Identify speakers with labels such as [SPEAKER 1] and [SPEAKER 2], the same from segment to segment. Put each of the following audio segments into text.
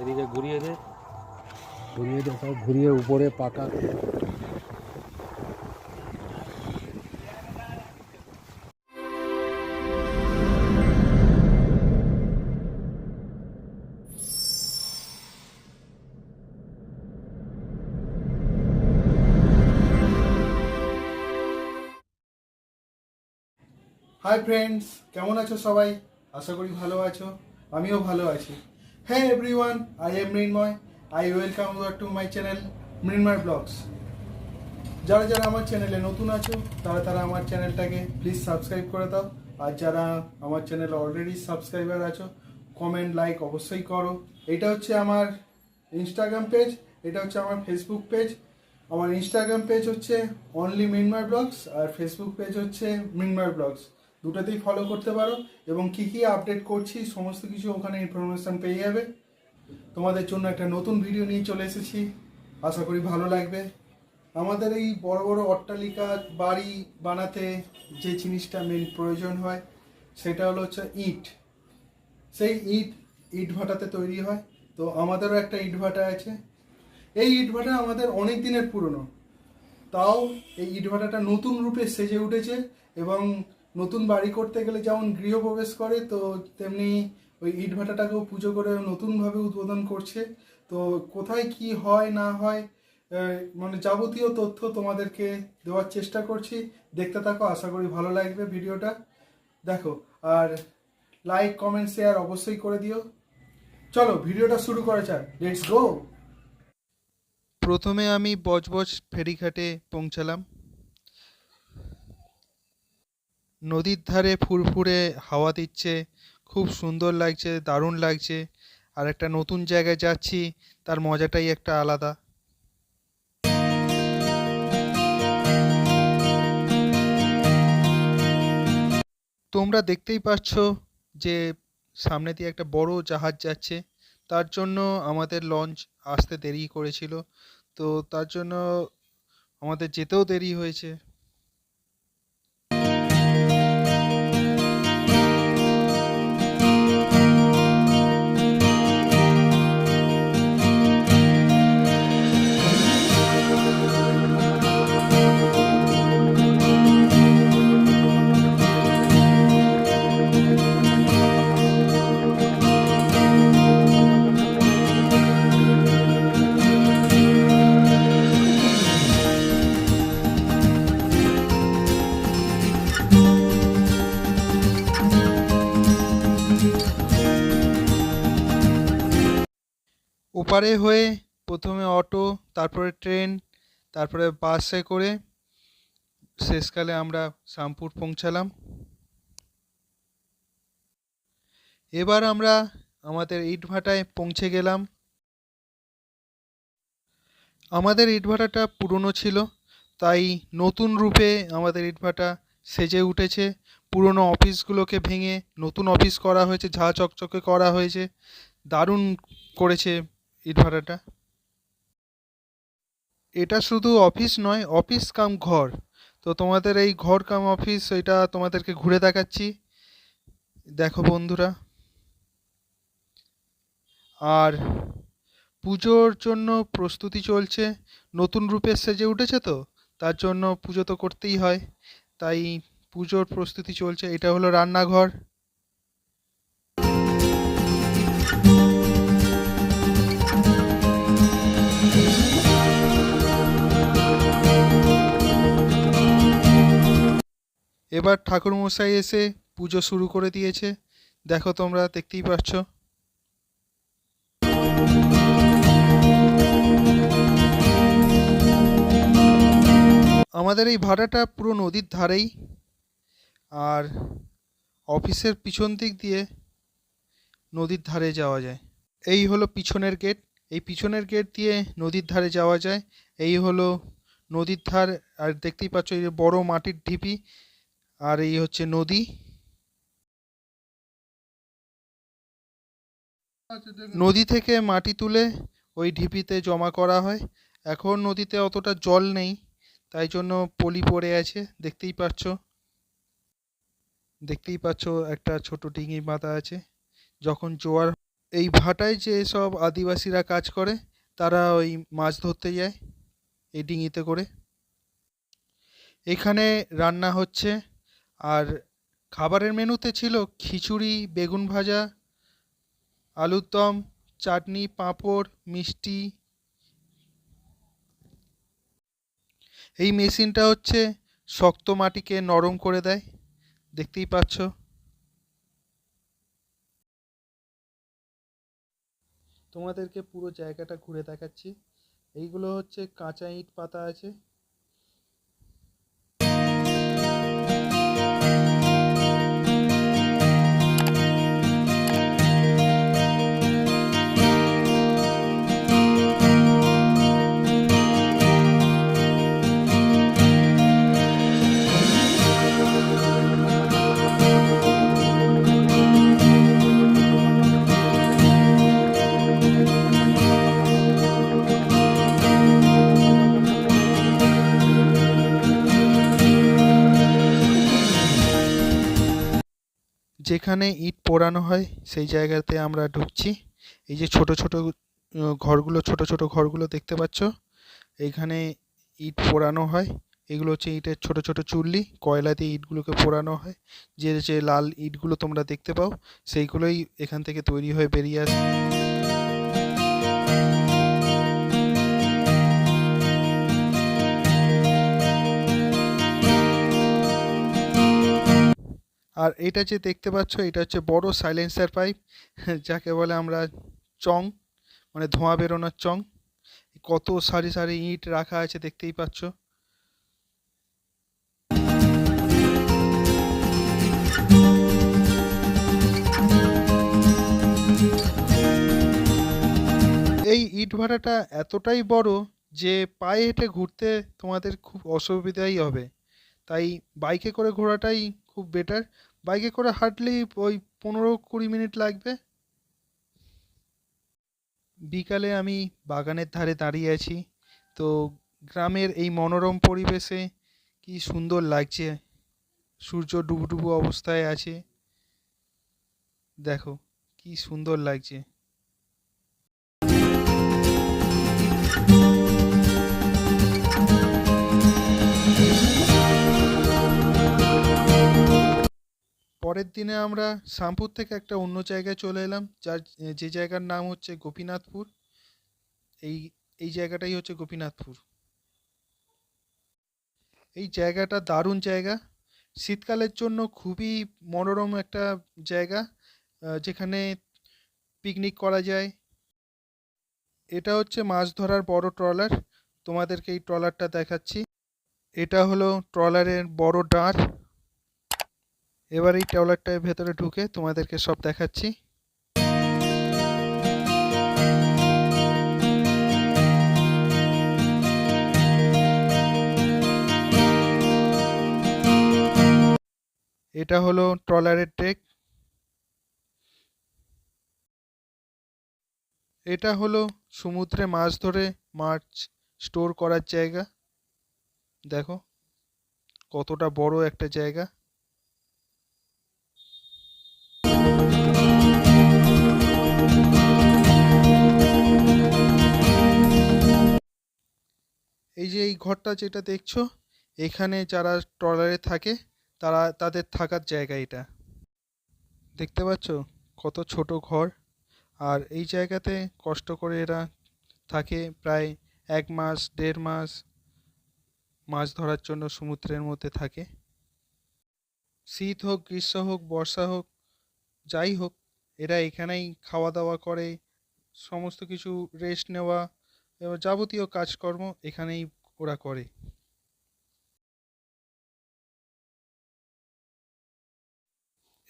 [SPEAKER 1] এদিকে ঘুরিয়ে দে।
[SPEAKER 2] ঘুরিয়ে দে ঘুরিয়ে উপরে পাকা।
[SPEAKER 3] হাই ফ্রেন্ডস কেমন আছো সবাই? আশা করি ভালো আছো, আমিও ভালো আছি। হ্যাঁ everyone I am Mrinmoy I welcome your to my channel Mrinmoy vlogs যারা যারা আমার চ্যানেলে নতুন আছো, তারা তারা আমার চ্যানেলটাকে প্লিজ সাবস্ক্রাইব করে দাও। আর যারা আমার চ্যানেলে অলরেডি সাবস্ক্রাইবার আছো কমেন্ট লাইক অবশ্যই করো। এটা হচ্ছে আমার ইনস্টাগ্রাম পেজ এটা হচ্ছে আমার ফেসবুক পেজ আমার ইনস্টাগ্রাম পেজ হচ্ছে অনলি মিনমার ব্লগস আর ফেসবুক পেজ হচ্ছে মিনমার ব্লগস দুটোতেই ফলো করতে পারো এবং কী কী আপডেট করছি, সমস্ত কিছু ওখানে ইনফরমেশান পেয়ে যাবে। তোমাদের জন্য একটা নতুন ভিডিও নিয়ে চলে এসেছি। আশা করি ভালো লাগবে। আমাদের এই বড় বড় অট্টালিকা বাড়ি বানাতে যে জিনিসটা মেন প্রয়োজন হয়, সেটা হলো হচ্ছে ইট। সেই ইট ইট ভাটাতে তৈরি হয়। তো আমাদেরও একটা ইট ভাটা আছে। এই ইট ভাটা আমাদের অনেক দিনের পুরনো। তাও এই ইট ভাটাটা নতুন রূপে সেজে উঠেছে এবং নতুন বাড়ি করতে গেলে যেমন গৃহপ্রবেশ করে, তো তেমনি ওই ইট ভাটাটাকেও পুজো করে নতুনভাবে উদ্বোধন করছে। তো কোথায় কি হয়, না হয় মানে যাবতীয় তথ্য তোমাদেরকে দেওয়ার চেষ্টা করছি। দেখতে থাকো, আশা করি ভালো লাগবে ভিডিওটা। দেখো, আর লাইক কমেন্ট শেয়ার অবশ্যই করে দিও। চলো, ভিডিওটা শুরু করা যাক। লেটস গো
[SPEAKER 4] প্রথমে আমি বজবজ ফেরিঘাটে পৌঁছালাম। নদীর ধারে ফুরফুরে হাওয়া দিচ্ছে, খুব সুন্দর লাগছে, দারুণ লাগছে। আর একটা নতুন জায়গায় যাচ্ছি, তার মজাটাই একটা আলাদা। তোমরা দেখতেই পাচ্ছ যে সামনে দিয়ে একটা বড় জাহাজ যাচ্ছে। তার জন্য আমাদের লঞ্চ আসতে দেরি করেছিল। তো তার জন্য আমাদের যেতেও দেরি হয়েছে। ওপারে হয়ে প্রথমে অটো, তারপরে ট্রেন, তারপরে বাসে করে শেষকালে আমরা শামপুর পৌঁছালাম। এবার আমরা আমাদের ইটভাটায় পৌঁছে গেলাম। আমাদের ইটভাটাটা পুরনো ছিল, তাই নতুন রূপে আমাদের ইটভাটা সেজে উঠেছে। পুরনো অফিসগুলোকে ভেঙে নতুন অফিস করা হয়েছে, ঝা চকচকে করা হয়েছে, দারুণ করেছে ইটভাটাটা এটা শুধু অফিস নয়, অফিস কাম ঘর। তো তোমাদের এই ঘর কাম অফিস, এটা তোমাদেরকে ঘুরে দেখাচ্ছি। দেখো বন্ধুরা। আর পুজোর জন্য প্রস্তুতি চলছে। নতুন রূপে সেজে উঠেছে তো, তার জন্য পুজো তো করতেই হয়। তাই পুজোর প্রস্তুতি চলছে। এটা হলো রান্নাঘর। এবার ঠাকুরমশাই এসে পুজো শুরু করে দিয়েছে। দেখো তোমরা, দেখতেই পাচ্ছ। আমাদের এই ভাড়াটা পুরো নদীর ধারেই। আর অফিসের পিছন দিক দিয়ে নদীর ধারে যাওয়া যায়। এই হলো পিছনের গেট। এই পিছনের গেট দিয়ে নদীর ধারে যাওয়া যায়। এই হলো নদীর ধার। আর দেখতেই পাচ্ছ, এই বড় মাটির ঢিপি। আর এই হচ্ছে নদী। নদী থেকে মাটি তুলে ওই ঢিপিতে জমা করা হয়। এখন নদীতে অতটা জল নেই, তাই জন্য পলি পড়ে আছে, দেখতেই পাচ্ছ। দেখতেই পাচ্ছ একটা ছোট ডিঙি বাঁধা আছে। যখন জোয়ার এই ভাটায় যে সব আদিবাসীরা কাজ করে, তারা ওই মাছ ধরতে যায় এই ডিঙিতে করে। এখানে রান্না হচ্ছে আর খাবারের মেনুতে ছিল খিচুড়ি, বেগুন ভাজা, আলুর দম, চাটনি, পাঁপড়, মিষ্টি। এই মেশিনটা হচ্ছে শক্ত মাটিকে নরম করে দেয়। দেখতেই পাচ্ছ। তোমাদেরকে পুরো জায়গাটা ঘুরে দেখাচ্ছি। এইগুলো হচ্ছে কাঁচা ইট পাতা আছে। যেখানে ইট পোড়ানো হয়, সেই জায়গাতে আমরা ঢুকছি। এই যে ছোট ছোট ঘরগুলো, ছোট ছোট ঘরগুলো দেখতে পাচ্ছ। এখানে ইট পোড়ানো হয়। এগুলো হচ্ছে ইটের ছোট ছোট চুল্লি। কয়লা দিয়ে ইটগুলোকে পোড়ানো হয়। যে যে লাল ইটগুলো তোমরা দেখতে পাও, সেইগুলোই এখান থেকে তৈরি হয়ে বেরিয়ে আসে। আর এটা যে দেখতে পাচ্ছ এটা হচ্ছে বড় সাইলেন্সার পাইপ যাকে বলে আমরা চং মানে ধোঁয়া বেরোনোর চং। কত সারি সারি ইট রাখা আছে, দেখতেই পাচ্ছ। এই ইট ভাড়াটা এতটাই বড় যে পায়ে হেঁটে ঘুরতে তোমাদের খুব অসুবিধাই হবে। তাই বাইকে করে ঘোরাটাই খুব বেটার বাইকে করে হাঁটলেই ওই পনেরো কুড়ি মিনিট লাগবে। বিকালে আমি বাগানের ধারে দাঁড়িয়ে আছি। তো গ্রামের এই মনোরম পরিবেশে কি সুন্দর লাগছে। সূর্য ডুবুডুবু অবস্থায় আছে। দেখো, কি সুন্দর লাগছে। পরের দিনে আমরা শামপুর থেকে একটা অন্য জায়গায় চলে এলাম, যার যে জায়গার নাম হচ্ছে গোপীনাথপুর। এই এই জায়গাটাই হচ্ছে গোপীনাথপুর। এই জায়গাটা দারুণ জায়গা। শীতকালের জন্য খুবই মনোরম একটা জায়গা যেখানে পিকনিক করা যায়। এটা হচ্ছে মাছ ধরার বড় ট্রলার। তোমাদেরকে এই ট্রলারটা দেখাচ্ছি। এটা হলো ট্রলারের বড় ডাঁড়। এবার এই ট্রলারটার ভেতরে ঢুকে তোমাদেরকে সব দেখাচ্ছি। এটা হলো ট্রলারের ডেক এটা হলো সমুদ্রে মাছ ধরে, মাছ স্টোর করার জায়গা। দেখো, কতটা বড় একটা জায়গা। এই যে এই ঘরটা যেটা দেখছ, এখানে যারা ট্রলারে থাকে, তারা তাদের থাকার জায়গা এটা। দেখতে পাচ্ছ? কত ছোট ঘর। আর এই জায়গাতে কষ্ট করে এরা থাকে প্রায় এক মাস, দেড় মাস, মাছ ধরার জন্য সমুদ্রের মধ্যে থাকে। শীত হোক, গ্রীষ্ম হোক, বর্ষা হোক, যাই হোক, এরা এখানেই খাওয়া দাওয়া করে, সমস্ত কিছু রেস্ট নেওয়া এবং যাবতীয় কাজকর্ম এখানেই ওরা করে।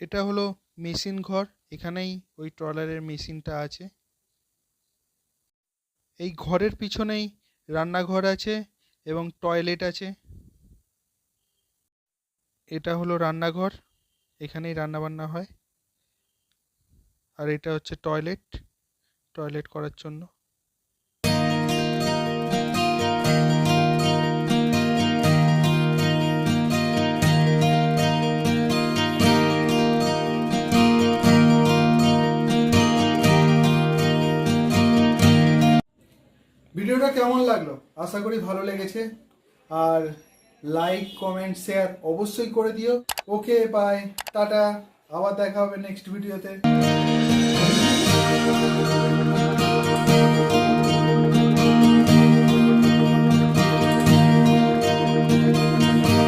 [SPEAKER 4] এটা হলো মেশিন ঘর, এখানেই ওই ট্রলারের মেশিনটা আছে। এই ঘরের পিছনেই রান্নাঘর আছে এবং টয়লেট আছে। এটা হলো রান্নাঘর, এখানেই রান্নাবান্না হয়। আর এটা হচ্ছে টয়লেট টয়লেট করার জন্য। ভিডিওটা কেমন লাগল? আশা করি ভালো লেগেছে। আর লাইক কমেন্ট শেয়ার অবশ্যই করে দিও। Okay bye tata. আবার দেখা হবে নেক্সট ভিডিওতে